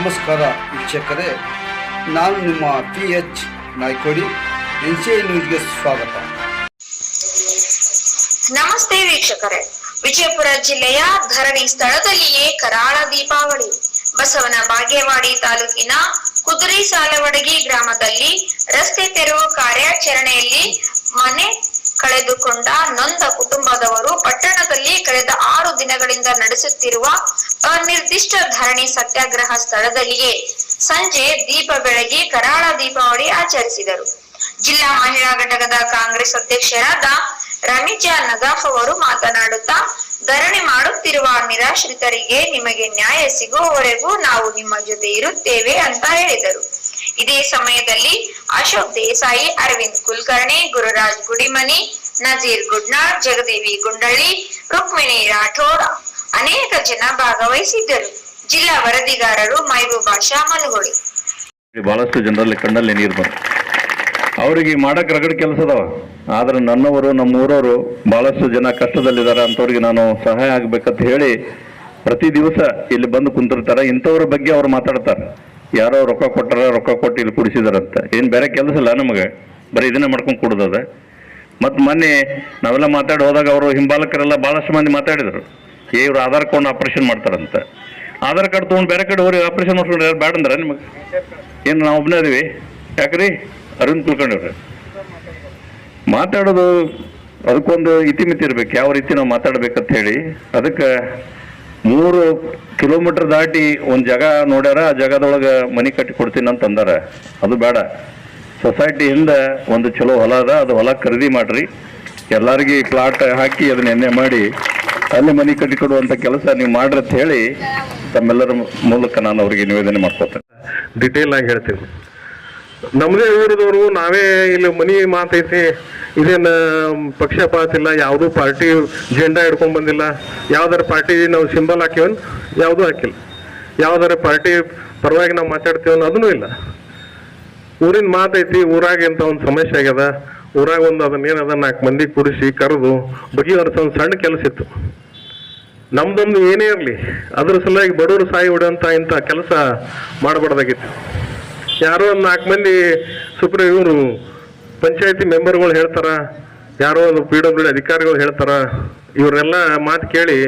ನಮಸ್ಕಾರ ವೀಕ್ಷಕರೇ, ನಾನು ನಿಮ್ಮ P H Naikodi, N C I ನ್ಯೂಸ್ಗೆ ಸ್ವಾಗತ. ನಮಸ್ತೆ ವೀಕ್ಷಕರೇ. ವಿಜಯಪುರ ಜಿಲ್ಲೆಯ ಧರಣಿ ಸ್ಥಳದಲ್ಲಿಯೇ ಕರಾಳ ದೀಪಾವಳಿ. ಬಸವನ ಬಾಗೇವಾಡಿ ತಾಲೂಕಿನ ಕುದುರೆ ಸಾಲವಡಗಿ ಗ್ರಾಮದಲ್ಲಿ ರಸ್ತೆ ತೆರವು ಕಾರ್ಯಾಚರಣೆಯಲ್ಲಿ ಮನೆ ಕಳೆದುಕೊಂಡ ನೊಂದ ಕುಟುಂಬದವರು ಪಟ್ಟಣದಲ್ಲಿ ಕಳೆದ ಆರು ದಿನಗಳಿಂದ ನಡೆಸುತ್ತಿರುವ ಅನಿರ್ದಿಷ್ಟ ಧರಣಿ ಸತ್ಯಾಗ್ರಹ ಸ್ಥಳದಲ್ಲಿಯೇ ಸಂಜೆ ದೀಪ ಬೆಳಗಿ ಕರಾಳ ದೀಪಾವಳಿ ಆಚರಿಸಿದರು. ಜಿಲ್ಲಾ ಮಹಿಳಾ ಘಟಕದ ಕಾಂಗ್ರೆಸ್ ಅಧ್ಯಕ್ಷರಾದ ರಮಿಜಾ ನಗಾಫ್ ಅವರು ಮಾತನಾಡುತ್ತಾ, ಧರಣಿ ಮಾಡುತ್ತಿರುವ ನಿರಾಶ್ರಿತರಿಗೆ ನಿಮಗೆ ನ್ಯಾಯ ಸಿಗುವವರೆಗೂ ನಾವು ನಿಮ್ಮ ಜೊತೆ ಇರುತ್ತೇವೆ ಅಂತ ಹೇಳಿದರು. ಇದೇ ಸಮಯದಲ್ಲಿ ಅಶೋಕ್ ದೇಸಾಯಿ, ಅರವಿಂದ್ ಕುಲಕರ್ಣಿ, ಗುರುರಾಜ್ ಗುಡಿಮನಿ, ನಜೀರ್ ಗುಡ್ನಾಳ್, ಜಗದೇವಿ ಗುಂಡಳ್ಳಿ, ರುಕ್ಮಿಣಿ ರಾಠೋಡ್ ಅನೇಕ ಜನ ಭಾಗವಹಿಸಿದ್ದರು. ಜಿಲ್ಲಾ ವರದಿಗಾರರು ಮೈಬೂಬಾ ಭಾಷಾ ಮನುಗೋಳಿ ಬಹಳಷ್ಟು ಜನರಲ್ಲಿ ಕಣ್ಣಲ್ಲಿ ನೀರು ಬಂತು. ಅವ್ರಿಗೆ ಮಾಡಕ್ ರಗಡ್ ಕೆಲಸ ಅದಾವ. ಆದ್ರೆ ನನ್ನವರು ನಮ್ಮ ಊರವರು ಬಹಳಷ್ಟು ಜನ ಕಷ್ಟದಲ್ಲಿದ್ದಾರೆ ಅಂತವ್ರಿಗೆ ನಾನು ಸಹಾಯ ಆಗ್ಬೇಕಂತ ಹೇಳಿ ಪ್ರತಿ ದಿವಸ ಇಲ್ಲಿ ಬಂದು ಕುಂತಿರ್ತಾರೆ. ಇಂಥವ್ರ ಬಗ್ಗೆ ಅವ್ರು ಮಾತಾಡ್ತಾರೆ. ಯಾರೋ ರೊಕ್ಕ ಕೊಟ್ಟಾರ, ರೊಕ್ಕ ಕೊಟ್ಟು ಇಲ್ಲಿ ಕುಡಿಸಿದಾರಂತ. ಏನು ಬೇರೆ ಕೆಲಸ ಇಲ್ಲ ನಮಗೆ. ಬರೀ ಇದನ್ನ ಮಾಡ್ಕೊಂಡು ಕೊಡೋದದ. ಮತ್ತು ಮೊನ್ನೆ ನಾವೆಲ್ಲ ಮಾತಾಡಿ ಹೋದಾಗ ಅವರು ಹಿಂಬಾಲಕರೆಲ್ಲ ಭಾಳಷ್ಟು ಮಂದಿ ಮಾತಾಡಿದರು. ಇವ್ರು ಆಧಾರ್ ಕಾರ್ಡ್ ಆಪರೇಷನ್ ಮಾಡ್ತಾರಂತ. ಆಧಾರ್ ಕಾರ್ಡ್ ತೊಗೊಂಡು ಬೇರೆ ಕಡೆ ಹೋಗಿ ಆಪರೇಷನ್ ಮಾಡ್ಕೊಂಡು ಯಾರು ಬೇಡ ಅಂದ್ರೆ ನಿಮಗೆ? ಏನು ನಾವು ಒಬ್ಬನೇ ಅದೀವಿ ಯಾಕ್ರಿ? ಅರುಣ್ ಕುಲ್ಕರ್ಣಿವ್ರೆ ಮಾತಾಡೋದು ಅದಕ್ಕೊಂದು ಇತಿಮಿತಿ ಇರ್ಬೇಕು. ಯಾವ ರೀತಿ ನಾವು ಮಾತಾಡ್ಬೇಕಂತ ಹೇಳಿ. ಅದಕ್ಕೆ ಮೂರು ಕಿಲೋಮೀಟರ್ ದಾಟಿ ಒಂದು ಜಾಗ ನೋಡ್ಯಾರ, ಆ ಜಾಗದೊಳಗೆ ಮನೆ ಕಟ್ಟಿ ಕೊಡ್ತೀನಿ ಅಂತ ಅಂದಾರ. ಅದು ಬೇಡ. ಸೊಸೈಟಿಯಿಂದ ಒಂದು ಚಲೋ ಹೊಲ ಅದ. ಅದು ಹೊಲ ಖರೀದಿ ಮಾಡ್ರಿ. ಎಲ್ಲರಿಗೆ ಪ್ಲಾಟ್ ಹಾಕಿ ಅದನ್ನ ಎಣ್ಣೆ ಮಾಡಿ ಅಲ್ಲಿ ಮನೆ ಕಟ್ಟಿಕೊಡುವಂತ ಕೆಲಸ ನೀವು ಮಾಡ್ರಿ ಅಂತ ಹೇಳಿ ತಮ್ಮೆಲ್ಲರ ಮೂಲಕ ನಾನು ಅವರಿಗೆ ನಿವೇದನೆ ಮಾಡ್ಕೊತೇನೆ. ಡಿಟೇಲ್ ಆಗಿ ಹೇಳ್ತೀನಿ. ನಮ್ಮದೇ ಊರದವರು, ನಾವೇ ಇಲ್ಲಿ ಮನಿ ಮಾತೈತಿ. ಇದೇನು ಪಕ್ಷಪಾತ ಇಲ್ಲ, ಯಾವುದೂ ಪಾರ್ಟಿ ಜೆಂಡಾ ಹಿಡ್ಕೊಂಡ್ ಬಂದಿಲ್ಲ. ಯಾವ್ದಾರ ಪಾರ್ಟಿ ನಾವು ಸಿಂಬಲ್ ಹಾಕಿವನ್ ಯಾವುದೂ ಹಾಕಿಲ್ಲ. ಯಾವ್ದಾರ ಪಾರ್ಟಿ ಪರವಾಗಿ ನಾವು ಮಾತಾಡ್ತೀವನ್ ಅದನ್ನೂ ಇಲ್ಲ. ಊರಿನ ಮಾತೈತಿ, ಊರಾಗ ಅಂತ ಒಂದು ಸಮಸ್ಯೆ ಆಗ್ಯದ. ಊರಾಗ ಒಂದು ಅದನ್ನ ಏನದ ನಾಲ್ಕು ಮಂದಿ ಕುಡಿಸಿ ಕರೆದು ಬಗೆಹರಿಸೋ ಒಂದು ಸಣ್ಣ ಕೆಲಸ ಇತ್ತು. ನಮ್ದೊಂದು ಏನೇ ಇರಲಿ, ಅದ್ರ ಸಲುವಾಗಿ ಬಡವರು ಸಾಯಿ ಹೊಡೆಯಂತ ಇಂಥ ಕೆಲಸ ಮಾಡಬಾರ್ದಾಗಿತ್ತು. ಯಾರೋ ಒಂದು ನಾಲ್ಕು ಮಂದಿ ಸುಪ್ರೀಂ ಇವರು ಪಂಚಾಯತಿ ಮೆಂಬರ್ಗಳು ಹೇಳ್ತಾರ, ಯಾರೋ ಒಂದು ಪಿ ಡಬ್ಲ್ಯೂ ಡಿ ಅಧಿಕಾರಿಗಳು ಹೇಳ್ತಾರ, ಇವರೆಲ್ಲ ಮಾತು ಕೇಳಿ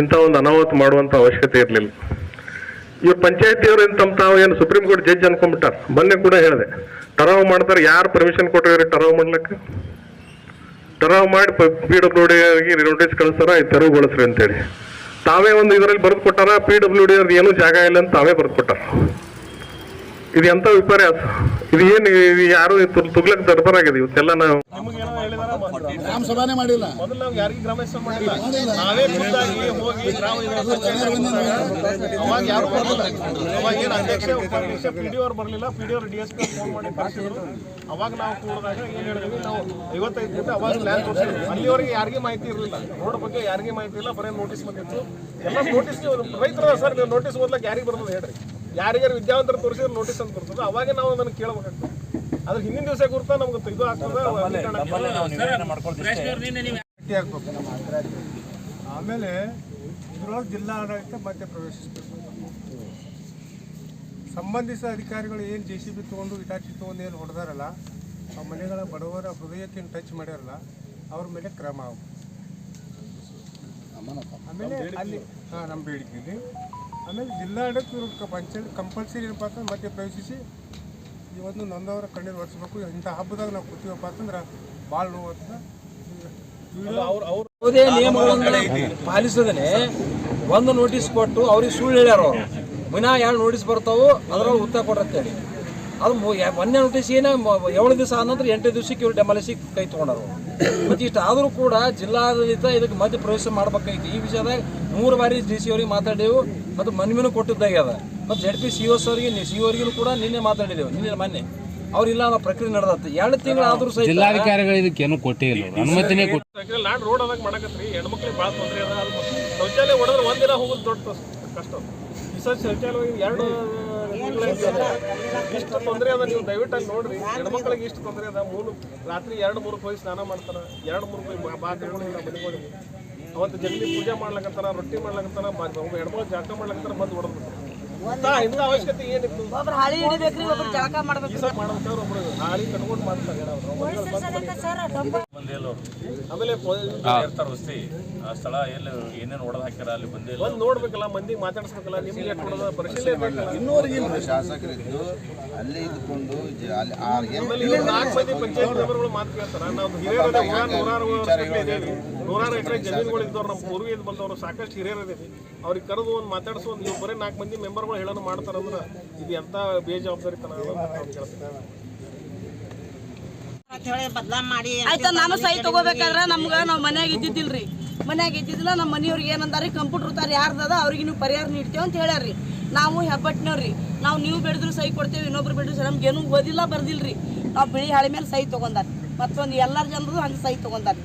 ಇಂಥ ಒಂದು ಅನಾಹುತ ಮಾಡುವಂಥ ಅವಶ್ಯಕತೆ ಇರಲಿಲ್ಲ. ಇವ್ರು ಪಂಚಾಯತಿಯವರು ಏನು ತಮ್ಮ ತಾವು ಏನು ಸುಪ್ರೀಂ ಕೋರ್ಟ್ ಜಡ್ಜ್ ಅನ್ಕೊಂಡ್ಬಿಟ್ಟಾರ? ಮೊನ್ನೆ ಕೂಡ ಹೇಳಿದೆ. ಟರಾವ್ ಮಾಡ್ತಾರೆ, ಯಾರು ಪರ್ಮಿಷನ್ ಕೊಟ್ಟಿವ್ರಿ ಟರಾವ್ ಮಾಡ್ಲಿಕ್ಕೆ? ಟರಾವ್ ಮಾಡಿ ಪಿ ಡಬ್ಲ್ಯೂ ಡಿ ನೋಟಿಸ್ ಕಳಿಸ್ತಾರ ಇದು ತೆರವುಗೊಳಿಸ್ರಿ ಅಂತೇಳಿ. ತಾವೇ ಒಂದು ಇದರಲ್ಲಿ ಬರೆದು ಕೊಟ್ಟಾರ ಪಿ ಡಬ್ಲ್ಯೂ ಡಿ ಅವ್ರದ್ದು ಏನೂ ಜಾಗ ಇಲ್ಲ ಅಂತ ತಾವೇ ಬರೆದು ಕೊಟ್ಟಾರ. ಇದು ಎಂತ ವಿಪರ್ಯಾಸ ಇದು ಏನು ಇದು ಯಾರು ತುಗ್ಲಕ್ ದರ್ಬಾರ್ ಆಗಿದೆ ಇವತ್ತೆಲ್ಲ ನಾವು? ಗ್ರಾಮ ಸಭಾನೇ ಮಾಡಿಲ್ಲ. ಮೊದಲು ನಾವು ಯಾರಿಗೂ ಗ್ರಾಮ ಹೆಸರು ಮಾಡಿಲ್ಲ ನಾವೇ ಖುದ್ದಾಗಿ ಹೋಗಿ ಗ್ರಾಮ ಅವಾಗ ಯಾರು ಬರಲಿಲ್ಲ. ಅವಾಗ ಏನು ಅಧ್ಯಕ್ಷ ಉಪಾಧ್ಯಕ್ಷ ಪಿ ಡಿ ಅವ್ರು ಬರಲಿಲ್ಲ. ಪಿ ಡಿ ಅವ್ರು ಡಿ ಎಸ್ ಪಿ ಫೋನ್ ಮಾಡಿ ಕಳಿಸಿದ್ರು ಅವಾಗ ನಾವು ಕೂಡಿದಾಗ ಏನು ಹೇಳಿದ್ವಿ? ನಾವು ಐವತ್ತೈದು ದಿನ ಅವಾಗ ಲ್ಯಾಂಡ್ ತೋರಿಸಿದ್ವಿ ಅಲ್ಲಿವರೆಗೆ ಯಾರಿಗೂ ಮಾಹಿತಿ ಇರಲಿಲ್ಲ. ರೋಡ್ ಬಗ್ಗೆ ಯಾರಿಗೂ ಮಾಹಿತಿ ಇಲ್ಲ. ಬರೀ ನೋಟಿಸ್ ಬಂದಿತ್ತು. ಎಲ್ಲ ನೋಟಿಸ್ ರೈತರ ಸರ್. ನೀವು ನೋಟಿಸ್ ಓದ್ಲಕ್ಕೆ ಯಾರಿಗೆ ಬರ್ತದೆ ಹೇಳ್ರಿ. ಯಾರಿಗಾರು ವಿದ್ಯಾವಂತರ ತೋರಿಸಿದ್ರೆ ನೋಟಿಸ್ ಅಂತ ಬರ್ತದೆ. ಅವಾಗ ನಾವು ಅದನ್ನು ಕೇಳಬೇಕಾಗ್ತದೆ. ಅದ್ರ ಹಿಂದಿನ ದಿವಸ ಗುರ್ತ ನಮ್ಗೆ ಇದು ಆಗ್ತದೆ ಆಮೇಲೆ ಇದ್ರೊಳಗೆ ಜಿಲ್ಲಾಡಳಿತ ಮತ್ತೆ ಪ್ರವೇಶಿಸಬೇಕು. ಸಂಬಂಧಿಸಿದ ಅಧಿಕಾರಿಗಳು ಏನು ಜೆ ಸಿ ಬಿ ತೊಗೊಂಡು ಇಟಾಚಿ ತೊಗೊಂಡು ಏನು ಹೊಡೆದಾರಲ್ಲ ಆ ಮನೆಗಳ ಬಡವರ ಹೃದಯಕ್ಕೆ ಟಚ್ ಮಾಡ್ಯಾರಲ್ಲ ಅವ್ರ ಮೇಲೆ ಕ್ರಮ ಆಗ್ಬೇಕು. ಆಮೇಲೆ ಅಲ್ಲಿ ಹಾಂ ನಮ್ಮ ಬೇಡಿಕೆ ಇದೆ. ಆಮೇಲೆ ಜಿಲ್ಲಾಡಳಿತ ಇವರು ಪಂಚಾಯತ್ ಕಂಪಲ್ಸರಿ ಏನಪ್ಪ ಅಂತಂದ್ರೆ ಮತ್ತೆ ಪ್ರವೇಶಿಸಿ ಇವತ್ತು ನಂದವರ ಕಣ್ಣೀರು ಒರೆಸ್ಬೇಕು. ಇಂಥ ಹಬ್ಬದಾಗ ನಾವು ಕೂತೀವಪ್ಪ ಅಂತಂದ್ರೆ ಭಾಳ ನೋವು ಅಂತ ಯಾವುದೇ ನಿಯಮಗಳನ್ನು ಪಾಲಿಸದೇ ಒಂದು ನೋಟಿಸ್ ಕೊಟ್ಟು ಅವ್ರಿಗೆ ಸುಳ್ಳು ಹೇಳ್ಯಾರ ಅವರು. ಮುನಾ ಎರಡು ನೋಟಿಸ್ ಬರ್ತಾವೋ ಅದ್ರೊಳಗೆ ಉತ್ತರ ಕೊಡ್ರತ್ತೇಳಿ ಅದು ಮೊನ್ನೆ ನೋಟಿಸ್ ಏನೇ ಏಳು ದಿವಸ ಆದ ನಂತರ ಎಂಟು ದಿವಸಕ್ಕೆ ಇವ್ರು ಡೆಮಾಲಿಸಿ ಕೈ ತೊಗೊಂಡರು ಮತ್ತು ಇಷ್ಟು ಆದರೂ ಕೂಡ ಜಿಲ್ಲಾಡಳಿತ ಇದಕ್ಕೆ ಮಧ್ಯ ಪ್ರವೇಶ ಮಾಡ್ಬೇಕಾಗಿತ್ತು ಈ ವಿಷಯದಾಗ ಮೂರು ಬಾರಿ ಡಿ ಸಿ ಅವ್ರಿಗೆ ಮಾತಾಡಿದೆವು ಮತ್ತು ಮನವಿನೂ ಕೊಟ್ಟಿದ್ದಾಗೆ ಅದ. ಮತ್ತು ಜೆಡ್ ಪಿ ಸಿ ಎಸ್ ಅವರಿಗೆ ಸಿ ಅವರಿಗೂ ಕೂಡ ನಿನ್ನೆ ಮಾತಾಡಿದೆವು ನಿನ್ನೆ ಮೊನ್ನೆ. ಅವ್ರಿಲ್ಲ ಅನ್ನೋ ಪ್ರಕ್ರಿಯೆ ನಡೆದತ್ತೆ ಎರಡು ತಿಂಗಳು ಆದರೂ ಸಹ ಜಿಲ್ಲಾಧಿಕಾರಿಗಳು ಇದಕ್ಕೇನು ಕೊಟ್ಟಿಲ್ಲ. ಅನುಮತಿನೇ ಕೊಟ್ಟು ಲ್ಯಾಂಡ್ ರೋಡ್ ಅದಾಗ ಮಾಡಕತ್ರಿ ಹೆಣ್ಮಕ್ಳಿಗೆ ಭಾಳ ತೊಂದರೆ ಅದ. ಶೌಚಾಲಯ ಹೊಡೆದ್ರೆ ಒಂದಿನ ಹೋಗೋದು ದೊಡ್ಡ ಕಷ್ಟ- ಕಷ್ಟ. ಈ ಸರ್ ಶೌಚಾಲಯ ಎರಡು ಇಷ್ಟು ತೊಂದರೆ ಅದ ನೀವು ದಯವಿಟ್ಟು ಅಲ್ಲಿ ನೋಡ್ರಿ. ಹೆಣ್ಮಕ್ಳಿಗೆ ಇಷ್ಟು ತೊಂದರೆ ಅದ. ಮೂರು ರಾತ್ರಿ ಎರಡು ಮೂರು ಹೋಗಿ ಸ್ನಾನ ಮಾಡ್ತಾರೆ. ಎರಡು ಮೂರು ಹೋಗಿ ಬಾತ್ರೂಮ್ ಮನೆಗಳಿಗೆ ಅವತ್ತು ಜಗಲಿ ಪೂಜೆ ಮಾಡ್ಲಕತ್ತಾರ ರೊಟ್ಟಿ ಮಾಡ್ಲಕತ್ತಾರ ಹೆಣ್ಮಕ್ಳು ಜಾಕ ಮಾಡ್ಲಕತ್ತಾರ ಬಂದು ಹೊಡೆದ್ ಅವಶ್ಯಕತೆ ಏನಿತ್ತು? ಹಾಳಿ ಹಿಡಿಬೇಕ್ರಿ ಒಬ್ರು ಜಳಕ ಒಬ್ರು ಹಾಳಿ ಕಟ್ಕೊಂಡು ಮಾಡ್ತಾರೆ. ಆಮೇಲೆ ಇರ್ತಾರ ವಸ್ತಿ. ಆ ಸ್ಥಳ ಎಲ್ಲಿ ಏನೇನು ಹೊಡೆದು ಹಾಕ್ಯಾರ ಅಲ್ಲಿ ಬಂದಿಲ್ಲ. ಬಂದು ನೋಡ್ಬೇಕಲ್ಲ ಮಂದಿ ಮಾತಾಡ್ಸ್ಬೇಕಲ್ಲ ನಿಮ್ಗೆ ಇನ್ನೂವರೆಗಿಲ್ಲ ಶಾಸಕರಿದ್ದು ಅಲ್ಲೇ ಇದ್ಕೊಂಡು ನಾಲ್ಕು ಮಂದಿ ಪಂಚಾಯತ್ ಮೆಂಬರ್ಗಳು ಮಾತು ಕೇಳ್ತಾರ. ನಾವು ನೂರಾರು ನೂರಾರು ಎಕರೆ ಜಮೀನುಗಳು ಇದ್ದವ್ರು ನಮ್ಮ ಪೂರ್ವಿಯಿಂದ ಬಂದವರು ಸಾಕಷ್ಟು ಹಿರಿಯರು ಇದೀವಿ ಅವ್ರಿಗೆ ಕರೆದು ಒಂದು ಮಾತಾಡಿಸೋ ಒಂದು ನೀವು ಬರೀ ನಾಲ್ಕು ಮಂದಿ ಮೆಂಬರ್ಗಳು ಹೇಳೋದು ಮಾಡ್ತಾರಂದ್ರೆ ಇದು ಎಂತ ಬೇಜವಾಬ್ದಾರಿತನ ಅದ ಅಂತ ಬದಲಾ ಮಾಡಿ ಆಯ್ತಾ ನಾನು ಸಹಿ ತಗೋಬೇಕಾದ್ರೆ ನಮ್ಗೆ ನಾವು ಮನ್ಯಾಗ ಇದ್ದಿದ್ದಿಲ್ರಿ. ಮನ್ಯಾಗ ಇದ್ದಿದ್ದಿಲ್ಲ ನಮ್ಮ ಮನೆಯವ್ರಿಗೆ ಏನಂದಾರಿ ಕಂಪ್ಯೂಟರ್ ತಾರ ಯಾರ್ದದ ಅವ್ರಿಗೆ ನೀವು ಪರಿಹಾರ ನೀಡ್ತೇವೆ ಅಂತ ಹೇಳ್ಯಾರ್ರಿ. ನಾವು ಹೆಬ್ಬಟ್ಟಿನವ್ರಿ ನಾವು ನೀವು ಬೆಳೆದ್ರು ಸಹಿ ಕೊಡ್ತೇವೆ ಇನ್ನೊಬ್ರು ಬೆಳೆದ್ರು ನಮ್ಗೆ ಏನೂ ಓದಿಲ್ಲ ಬರ್ದಿಲ್ರಿ. ನಾವು ಬಿಳಿ ಹಾಳೆ ಮೇಲೆ ಸಹಿ ತೊಗೊಂಡಾರ. ಮತ್ತೊಂದು ಎಲ್ಲಾರ ಜನರು ಹಂಗೆ ಸಹಿ ತಗೊಂಡಾರ.